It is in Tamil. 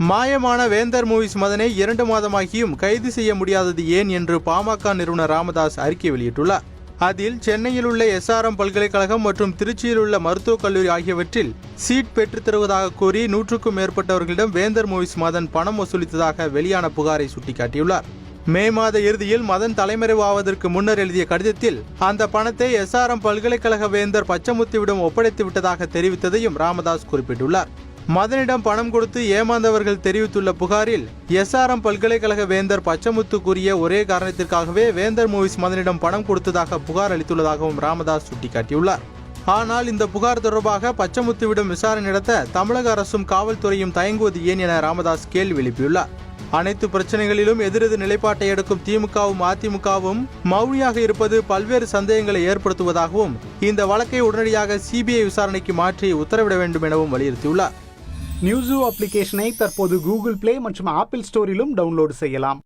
மாயமான வேந்தர் மூவிஸ் மதனை இரண்டு மாதமாகியும் கைது செய்ய முடியாதது ஏன் என்று பாமக நிறுவனர் ராமதாஸ் அறிக்கை வெளியிட்டுள்ளார். அதில் சென்னையில் உள்ள எஸ்ஆர்எம் பல்கலைக்கழகம் மற்றும் திருச்சியில் உள்ள மருத்துவக் கல்லூரி ஆகியவற்றில் சீட் பெற்றுத் தருவதாக கூறி நூற்றுக்கும் மேற்பட்டவர்களிடம் வேந்தர் மூவிஸ் மதன் பணம் வசூலித்ததாக வெளியான புகாரை சுட்டிக்காட்டியுள்ளார். மே மாத இறுதியில் மதன் தலைமறைவாவதற்கு முன்னர் எழுதிய கடிதத்தில் அந்த பணத்தை எஸ்ஆர்எம் பல்கலைக்கழக வேந்தர் பச்சமுத்துவிடம் ஒப்படைத்து விட்டதாக தெரிவித்ததையும் ராமதாஸ் குறிப்பிட்டுள்ளார். மதனிடம் பணம் கொடுத்து ஏமாந்தவர்கள் தெரிவித்துள்ள புகாரில் எஸ்ஆர்எம் பல்கலைக்கழக வேந்தர் பச்சமுத்து கூறிய ஒரே காரணத்திற்காகவே வேந்தர் மூவிஸ் மதனிடம் பணம் கொடுத்ததாக புகார் அளித்துள்ளதாகவும் ராமதாஸ் சுட்டிக்காட்டியுள்ளார். ஆனால் இந்த புகார் தொடர்பாக பச்சமுத்துவிடம் விசாரணை நடத்த தமிழக அரசும் காவல்துறையும் தயங்குவது ஏன் என ராமதாஸ் கேள்வி எழுப்பியுள்ளார். அனைத்து பிரச்சனைகளிலும் எதிரெதிர் நிலைப்பாட்டை எடுக்கும் திமுகவும் அதிமுகவும் மௌனியாக இருப்பது பல்வேறு சந்தேகங்களை ஏற்படுத்துவதாகவும் இந்த வழக்கை உடனடியாக சிபிஐ விசாரணைக்கு மாற்றி உத்தரவிட வேண்டும் எனவும் வலியுறுத்தியுள்ளார். நியூஸு அப்ளிகேஷனை தற்போது கூகுள் பிளே மற்றும் ஆப்பிள் ஸ்டோரிலும் டவுன்லோடு செய்யலாம்.